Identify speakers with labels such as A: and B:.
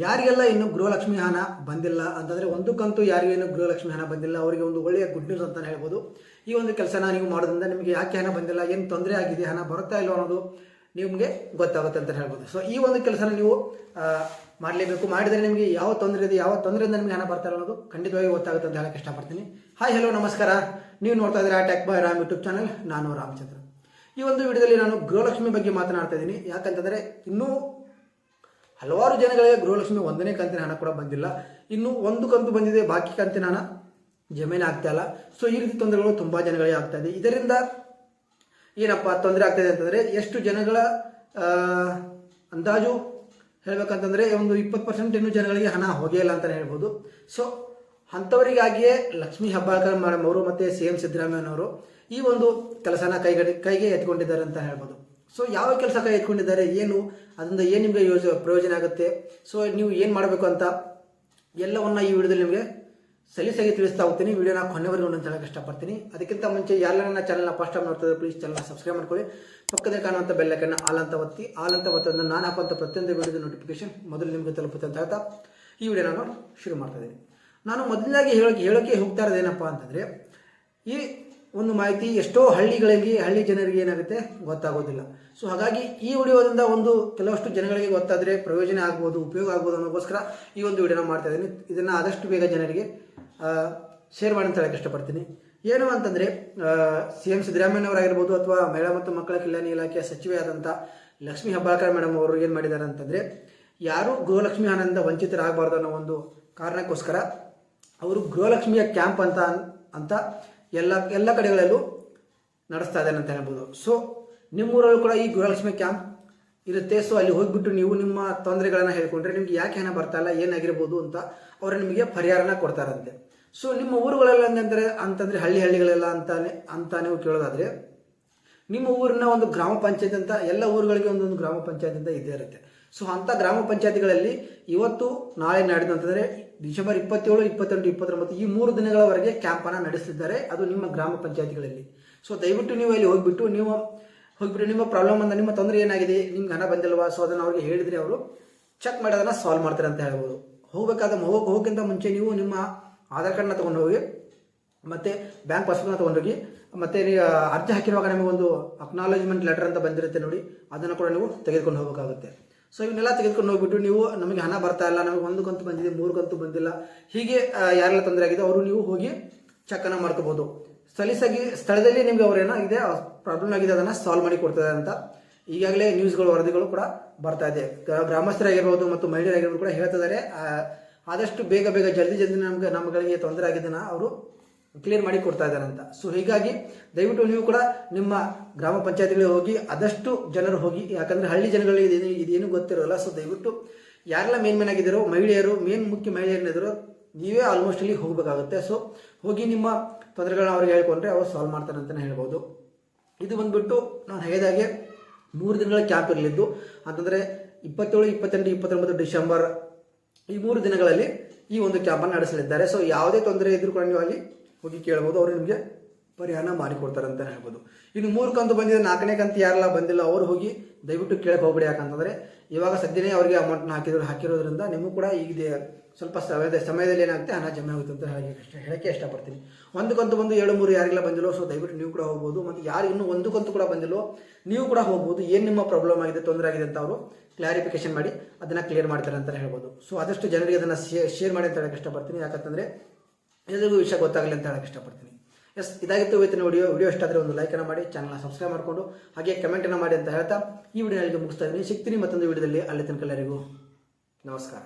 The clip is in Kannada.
A: ಯಾರಿಗೆಲ್ಲ ಇನ್ನು ಗೃಹಲಕ್ಷ್ಮಿ ಹಣ ಬಂದಿಲ್ಲ ಅಂತಂದರೆ ಒಂದಕ್ಕಂತೂ ಯಾರಿಗೂ ಇನ್ನು ಗೃಹಲಕ್ಷ್ಮಿ ಹಣ ಬಂದಿಲ್ಲ, ಅವರಿಗೆ ಒಂದು ಒಳ್ಳೆಯ ಗುಡ್ ನ್ಯೂಸ್ ಅಂತಲೇ ಹೇಳ್ಬೋದು. ಈ ಒಂದು ಕೆಲಸನ ನೀವು ಮಾಡೋದ್ರಿಂದ ನಿಮಗೆ ಯಾಕೆ ಹಣ ಬಂದಿಲ್ಲ, ಏನು ತೊಂದರೆ ಆಗಿದೆ, ಹಣ ಬರುತ್ತಾ ಇಲ್ಲ ಅನ್ನೋದು ನಿಮಗೆ ಗೊತ್ತಾಗುತ್ತೆ ಅಂತ ಹೇಳ್ಬೋದು. ಸೊ ಈ ಒಂದು ಕೆಲಸನ ನೀವು ಮಾಡಲೇಬೇಕು. ಮಾಡಿದರೆ ನಿಮಗೆ ಯಾವ ತೊಂದರೆ ಇದೆ, ಯಾವ ತೊಂದರೆಯಿಂದ ನಿಮಗೆ ಹಣ ಬರ್ತಾ ಅನ್ನೋದು ಖಂಡಿತವಾಗಿ ಗೊತ್ತಾಗುತ್ತೆ ಅಂತ ಹೇಳಕ್ಕೆ ಇಷ್ಟಪಡ್ತೀನಿ. ಹಾಯ್ ಹಲೋ ನಮಸ್ಕಾರ. ನೀವು ನೋಡ್ತಾ ಇದ್ದೀರಾ tech boy Ram YouTube channel ನಾನು ರಾಮಚಂದ್ರ. ಈ ಒಂದು ವಿಡಿಯೋದಲ್ಲಿ ನಾನು ಗೃಹಲಕ್ಷ್ಮಿ ಬಗ್ಗೆ ಮಾತನಾಡ್ತಾ ಇದ್ದೀನಿ. ಯಾಕಂತಂದರೆ ಇನ್ನೂ ಹಲವಾರು ಜನಗಳಿಗೆ ಗೃಹಲಕ್ಷ್ಮಿ ಒಂದನೇ ಕಂತಿನ ಹಣ ಕೂಡ ಬಂದಿಲ್ಲ. ಇನ್ನು ಒಂದು ಕಂತು ಬಂದಿದೆ, ಬಾಕಿ ಕಂತಿನ ಹಣ ಜಮೀನು ಆಗ್ತಾ ಇಲ್ಲ. ಸೊ ಈ ರೀತಿ ತೊಂದರೆಗಳು ತುಂಬ ಜನಗಳಿಗೆ ಆಗ್ತಾ ಇದೆ. ಇದರಿಂದ ಏನಪ್ಪ ತೊಂದರೆ ಆಗ್ತಾ ಇದೆ ಅಂತಂದರೆ, ಎಷ್ಟು ಜನಗಳ ಅಂದಾಜು ಹೇಳ್ಬೇಕಂತಂದರೆ, ಒಂದು ಇಪ್ಪತ್ತು ಪರ್ಸೆಂಟ್ ಇನ್ನು ಜನಗಳಿಗೆ ಹಣ ಹೋಗೇ ಇಲ್ಲ ಅಂತಲೇ ಹೇಳ್ಬೋದು. ಸೊ ಅಂಥವರಿಗಾಗಿಯೇ ಲಕ್ಷ್ಮೀ ಹಬ್ಬಾಳ್ಕರ್ ಮೇಡಮ್ ಅವರು ಮತ್ತು ಸಿ ಎಂ ಸಿದ್ದರಾಮಯ್ಯನವರು ಈ ಒಂದು ಕೆಲಸನ ಕೈಗಡಿ, ಕೈಗೆ ಎತ್ಕೊಂಡಿದ್ದಾರೆ ಅಂತ ಹೇಳ್ಬೋದು. ಸೊ ಯಾವ ಕೆಲಸ ಕೈ ಎತ್ಕೊಂಡಿದ್ದಾರೆ, ಏನು ಅದರಿಂದ ಏನು ನಿಮಗೆ ಯೋಜ, ಪ್ರಯೋಜನ ಆಗುತ್ತೆ? ಸೊ ನೀವು ಏನು ಮಾಡಬೇಕು ಅಂತ ಎಲ್ಲವನ್ನ ಈ ವಿಡಿಯೋದಲ್ಲಿ ನಿಮಗೆ ಸಲೀಸಾಗಿ ತಿಳಿಸ್ತಾ ಹೋಗ್ತೀನಿ. ವಿಡಿಯೋನ ಕೊನೆವರೆಗೂ ಅಂತ ಹೇಳಕ್ಕೆ ಇಷ್ಟಪಡ್ತೀನಿ. ಅದಕ್ಕಿಂತ ಮುಂಚೆ ಯಾರು ನನ್ನ ಚಾನಲ್ನ ಫಸ್ಟ್ ಟೈಮ್ ನೋಡ್ತಿದ್ರೆ ಪ್ಲೀಸ್ ಚಾನಲ್ನ ಸಬ್ಸ್ಕ್ರೈಬ್ ಮಾಡ್ಕೊಳ್ಳಿ. ಪಕ್ಕದಲ್ಲಿ ಕಾಣುವಂಥ ಬೆಲ್ಲಕ್ಕನ್ನು ಆಲ್ ಅಂತ ಒತ್ತಿ. ಆಲ್ ಅಂತ ನಾನು ಹಾಕುವಂಥ ಪ್ರತಿಯೊಂದು ವಿಡಿಯೋದ ನೋಟಿಫಿಕೇಶನ್ ಮೊದಲು ನಿಮಗೆ ತಲುಪುತ್ತೆ ಅಂತ ಹೇಳ್ತಾ, ಈ ವಿಡಿಯೋನ ನಾನು ಶುರು ಮಾಡ್ತಾ ಇದ್ದೀನಿ. ನಾನು ಮೊದಲನೇದಾಗಿ ಹೇಳೋಕೆ ಹೇಳೋಕೆ ಹೋಗ್ತಾ ಇರೋದೇನಪ್ಪ ಅಂತಂದರೆ, ಈ ಒಂದು ಮಾಹಿತಿ ಎಷ್ಟೋ ಹಳ್ಳಿಗಳಲ್ಲಿ ಹಳ್ಳಿ ಜನರಿಗೆ ಏನಾಗುತ್ತೆ ಗೊತ್ತಾಗೋದಿಲ್ಲ. ಸೊ ಹಾಗಾಗಿ ಈ ವಿಡಿಯೋದಿಂದ ಒಂದು ಕೆಲವಷ್ಟು ಜನಗಳಿಗೆ ಗೊತ್ತಾದರೆ ಪ್ರಯೋಜನ ಆಗ್ಬೋದು, ಉಪಯೋಗ ಆಗ್ಬೋದು ಅನ್ನೋಗೋಸ್ಕರ ಈ ಒಂದು ವಿಡಿಯೋನ ಮಾಡ್ತಾ ಇದ್ದೀನಿ. ಇದನ್ನು ಆದಷ್ಟು ಬೇಗ ಜನರಿಗೆ ಶೇರ್ ಮಾಡಿ ಅಂತ ಹೇಳಕ್ಕೆ ಇಷ್ಟಪಡ್ತೀನಿ. ಏನು ಅಂತಂದರೆ ಸಿ ಎಂ ಸಿದ್ದರಾಮಯ್ಯನವರಾಗಿರ್ಬೋದು ಅಥವಾ ಮಹಿಳಾ ಮತ್ತು ಮಕ್ಕಳ ಕಲ್ಯಾಣ ಇಲಾಖೆಯ ಸಚಿವೆ ಆದಂಥ ಲಕ್ಷ್ಮೀ ಹೆಬ್ಬಾಳ್ಕರ್ ಮೇಡಮ್ ಅವರು ಏನು ಮಾಡಿದ್ದಾರೆ ಅಂತಂದರೆ, ಯಾರು ಗೃಹಲಕ್ಷ್ಮಿ ಹಣದಿಂದ ವಂಚಿತರಾಗಬಾರ್ದು ಅನ್ನೋ ಒಂದು ಕಾರಣಕ್ಕೋಸ್ಕರ, ಅವರು ಗೃಹಲಕ್ಷ್ಮಿಯ ಕ್ಯಾಂಪ್ ಅಂತ ಅಂತ ಎಲ್ಲ ಎಲ್ಲ ಕಡೆಗಳಲ್ಲೂ ನಡೆಸ್ತಾ ಇದ್ದಾನೆ ಅಂತ ಹೇಳ್ಬೋದು. ಸೊ ನಿಮ್ಮೂರಲ್ಲೂ ಕೂಡ ಈ ಗೃಹಲಕ್ಷ್ಮಿ ಕ್ಯಾಂಪ್ ಇರುತ್ತೆ. ಸೊ ಅಲ್ಲಿ ಹೋಗಿಬಿಟ್ಟು ನೀವು ನಿಮ್ಮ ತೊಂದರೆಗಳನ್ನು ಹೇಳ್ಕೊಂಡ್ರೆ ನಿಮ್ಗೆ ಯಾಕೆ ಹಣ ಬರ್ತಾ ಇಲ್ಲ, ಏನಾಗಿರ್ಬೋದು ಅಂತ ಅವರು ನಿಮಗೆ ಪರಿಹಾರನ ಕೊಡ್ತಾರಂತೆ. ಸೊ ನಿಮ್ಮ ಊರುಗಳಲ್ಲಿ ಅಂತಂದರೆ ಅಂತಂದರೆ ಹಳ್ಳಿ ಹಳ್ಳಿಗಳೆಲ್ಲ ಅಂತಾನೆ ಅಂತ ನೀವು ಕೇಳೋದಾದರೆ, ನಿಮ್ಮ ಊರಿನ ಒಂದು ಗ್ರಾಮ ಪಂಚಾಯತ್ ಅಂತ, ಎಲ್ಲ ಊರುಗಳಿಗೆ ಒಂದೊಂದು ಗ್ರಾಮ ಪಂಚಾಯತ್ ಅಂತ ಇದ್ದೇ ಇರುತ್ತೆ. ಸೊ ಅಂಥ ಗ್ರಾಮ ಪಂಚಾಯತಿಗಳಲ್ಲಿ ಇವತ್ತು, ನಾಳೆ ನಾಡಿದ್ದು ಡಿಸೆಂಬರ್ ಇಪ್ಪತ್ತೇಳು, ಇಪ್ಪತ್ತೆಂಟು, ಇಪ್ಪತ್ತೊಂಬತ್ತು ಈ ಮೂರು ದಿನಗಳವರೆಗೆ ಕ್ಯಾಂಪನ್ನು ನಡೆಸಿದ್ದಾರೆ ಅದು ನಿಮ್ಮ ಗ್ರಾಮ ಪಂಚಾಯತಿಗಳಲ್ಲಿ. ಸೊ ದಯವಿಟ್ಟು ನೀವು ಅಲ್ಲಿ ಹೋಗ್ಬಿಟ್ಟು ನೀವು ಹೋಗಿಬಿಟ್ಟು ನಿಮ್ಮ ಪ್ರಾಬ್ಲಮ್ ಅಂತ ನಿಮ್ಮ ತೊಂದರೆ ಏನಾಗಿದೆ, ನಿಮ್ಗೆ ಹಣ ಬಂದಿಲ್ವಾ? ಸೊ ಅದನ್ನು ಅವ್ರಿಗೆ ಹೇಳಿದ್ರೆ ಅವರು ಚೆಕ್ ಮಾಡಿ ಅದನ್ನು ಸಾಲ್ವ್ ಮಾಡ್ತಾರೆ ಅಂತ ಹೇಳ್ಬೋದು. ಹೋಗಬೇಕಾದ ಹೋಗಿ ಹೋಗೋಕ್ಕಿಂತ ಮುಂಚೆ ನೀವು ನಿಮ್ಮ ಆಧಾರ್ ಕಾರ್ಡ್ನ ತೊಗೊಂಡು ಹೋಗಿ ಮತ್ತು ಬ್ಯಾಂಕ್ ಪಾಸ್ಬುಕ್ನ ತೊಗೊಂಡೋಗಿ, ಮತ್ತು ಅರ್ಜಿ ಹಾಕಿರುವಾಗ ನಿಮಗೊಂದು ಅಕ್ನಾಲಜ್ಮೆಂಟ್ ಲೆಟರ್ ಅಂತ ಬಂದಿರುತ್ತೆ ನೋಡಿ. ಅದನ್ನು ಕೂಡ ನೀವು ತೆಗೆದುಕೊಂಡು ಹೋಗಬೇಕಾಗುತ್ತೆ. ಸೊ ಇವನ್ನೆಲ್ಲ ತೆಗೆದುಕೊಂಡು ಹೋಗ್ಬಿಟ್ಟು ನೀವು ನಮಗೆ ಹಣ ಬರ್ತಾ ಇಲ್ಲ, ನಮಗೆ ಒಂದು ಕಂತು ಬಂದಿದೆ, ಮೂರು ಕಂತು ಬಂದಿಲ್ಲ. ಹೀಗೆ ಯಾರೆಲ್ಲ ತೊಂದರೆ ಆಗಿದೆ ಅವರು ನೀವು ಹೋಗಿ ಚೆಕ್ಕನ್ನು ಮಾಡ್ಕೋಬೋದು ಸಲೀಸಾಗಿ ಸ್ಥಳದಲ್ಲಿ ನಿಮಗೆ ಅವರೇನಾಗಿದೆ ಪ್ರಾಬ್ಲಮ್ ಆಗಿದೆ, ಅದನ್ನು ಸಾಲ್ವ್ ಮಾಡಿ ಕೊಡ್ತಾರೆ ಅಂತ ಈಗಾಗಲೇ ನ್ಯೂಸ್ಗಳು ವರದಿಗಳು ಕೂಡ ಬರ್ತಾ ಇದೆ. ಗ್ರಾ- ಗ್ರಾಮಸ್ಥರಾಗಿರ್ಬೋದು ಮತ್ತು ಮಹಿಳೆಯರಾಗಿರ್ಬೋದು ಕೂಡ ಹೇಳ್ತಿದ್ದಾರೆ. ಆದಷ್ಟು ಬೇಗ ಬೇಗ ಜಲ್ದಿ ಜಲ್ದಿ ನಮಗೆ ನಮ್ಮಗಳಿಗೆ ತೊಂದರೆ ಆಗಿದ್ದನ್ನು ಅವರು ಕ್ಲಿಯರ್ ಮಾಡಿ ಕೊಡ್ತಾ ಇದ್ದಾರಂತ ಸೊ ಹೀಗಾಗಿ ದಯವಿಟ್ಟು ನೀವು ಕೂಡ ನಿಮ್ಮ ಗ್ರಾಮ ಪಂಚಾಯತ್ಗಳಿಗೆ ಹೋಗಿ ಆದಷ್ಟು ಜನರು ಹೋಗಿ, ಯಾಕಂದ್ರೆ ಹಳ್ಳಿ ಜನಗಳಿಗೆ ಇದೇನು ಇದೇನು ಗೊತ್ತಿರೋಲ್ಲ. ಸೊ ದಯವಿಟ್ಟು ಯಾರೆಲ್ಲ ಮೇನ್ ಮೇನ್ ಆಗಿದ್ದಾರೋ, ಮಹಿಳೆಯರು ಮೇನ್ ಮುಖ್ಯ ಮಹಿಳೆಯರಿದ್ದಾರೋ ನೀವೇ ಆಲ್ಮೋಸ್ಟ್ ಅಲ್ಲಿ ಹೋಗಬೇಕಾಗುತ್ತೆ. ಸೊ ಹೋಗಿ ನಿಮ್ಮ ತೊಂದರೆಗಳನ್ನ ಅವ್ರಿಗೆ ಹೇಳ್ಕೊಂಡ್ರೆ ಅವ್ರು ಸಾಲ್ವ್ ಮಾಡ್ತಾರೆ ಅಂತಲೇ ಹೇಳ್ಬೋದು. ಇದು ಬಂದ್ಬಿಟ್ಟು ನಾನು ಹೇಳಿದಾಗೆ ಮೂರು ದಿನಗಳ ಕ್ಯಾಂಪ್ ಇರಲಿದ್ದು. ಅಂತಂದರೆ ಇಪ್ಪತ್ತೇಳು, ಇಪ್ಪತ್ತೆಂಟು, ಇಪ್ಪತ್ತೊಂಬತ್ತು ಡಿಸೆಂಬರ್ ಈ ಮೂರು ದಿನಗಳಲ್ಲಿ ಈ ಒಂದು ಕ್ಯಾಂಪನ್ನು ನಡೆಸಲಿದ್ದಾರೆ. ಸೊ ಯಾವುದೇ ತೊಂದರೆ ಇದ್ದರೂ ಕೂಡ ನೀವು ಅಲ್ಲಿ ಹೋಗಿ ಕೇಳ್ಬೋದು, ಅವರು ನಿಮಗೆ ಪರಿಹಾರ ಮಾಡಿಕೊಡ್ತಾರೆ ಅಂತ ಹೇಳ್ಬೋದು. ಇನ್ನು ಮೂರು ಕಂತು ಬಂದಿದೆ, ನಾಲ್ಕನೇ ಕಂತು ಯಾರೆಲ್ಲ ಬಂದಿಲ್ಲ, ಅವರು ಹೋಗಿ ದಯವಿಟ್ಟು ಕೇಳಕ್ಕೆ ಹೋಗ್ಬೇಡಿ. ಯಾಕಂತಂದರೆ ಇವಾಗ ಸದ್ಯನೇ ಅವರಿಗೆ ಅಮೌಂಟ್ನ ಹಾಕಿದ್ರು ಹಾಕಿರೋದ್ರಿಂದ ನಿಮಗೂ ಕೂಡ ಈಗ ಸ್ವಲ್ಪ ಸಮಯದ ಸಮಯದಲ್ಲಿ ಏನಾಗುತ್ತೆ, ಹಣ ಜಮೆ ಆಗುತ್ತೆ ಅಂತ ಹೇಳಿ ಹೇಳೋಕ್ಕೆ ಹೇಳಕ್ಕೆ ಇಷ್ಟಪಡ್ತೀನಿ. ಒಂದು ಕಂತು ಬಂದು ಏಳು, ಮೂರು ಯಾರಿಗೆಲ್ಲ ಬಂದಿಲ್ಲೋ ಸೊ ದಯವಿಟ್ಟು ನೀವು ಕೂಡ ಹೋಗ್ಬೋದು. ಮತ್ತು ಯಾರು ಇನ್ನೂ ಒಂದು ಕಂತು ಕೂಡ ಬಂದಿಲ್ಲೋ, ನೀವು ಕೂಡ ಹೋಗ್ಬೋದು. ಏನು ನಿಮ್ಮ ಪ್ರಾಬ್ಲಮ್ ಆಗಿದೆ, ತೊಂದರೆ ಆಗಿದೆ ಅಂತ ಅವರು ಕ್ಲಾರಿಫಿಕೇಶನ್ ಮಾಡಿ, ಅದನ್ನು ಕ್ಲಿಯರ್ ಮಾಡ್ತಾರೆ ಅಂತ ಹೇಳ್ಬೋದು. ಸೊ ಆದಷ್ಟು ಜನರಿಗೆ ಅದನ್ನು ಶೇರ್ ಮಾಡಿ ಅಂತ ಹೇಳಕ್ಕೆ ಇಷ್ಟಪಡ್ತೀನಿ. ಯಾಕಂತಂದರೆ ಎಲ್ಲರಿಗೂ ವಿಷಯ ಗೊತ್ತಾಗಲಿ ಅಂತ ಹೇಳಕ್ಕೆ ಇಷ್ಟಪಡ್ತೀನಿ. ಎಸ್ ಇದಾಗಿತ್ತು ಇವತ್ತಿನ ವಿಡಿಯೋ ವಿಡಿಯೋ ಇಷ್ಟ ಆದರೆ ಒಂದು ಲೈಕನ್ನು ಮಾಡಿ ಚಾನಲ್ನ ಸಬ್ಸ್ಕ್ರೈಬ್ ಮಾಡಿಕೊಂಡು, ಹಾಗೆ ಕಮೆಂಟನ್ನು ಮಾಡಿ ಅಂತ ಹೇಳ್ತಾ ಈ ವಿಡಿಯೋ ಮುಗಿಸ್ತಾ ಇದ್ದೀನಿ. ಸಿಗ್ತೀನಿ ಮತ್ತೊಂದು ವಿಡಿಯೋದಲ್ಲಿ ಅಲ್ಲಿ ತನಕ ಎಲ್ಲರಿಗೂ ನಮಸ್ಕಾರ.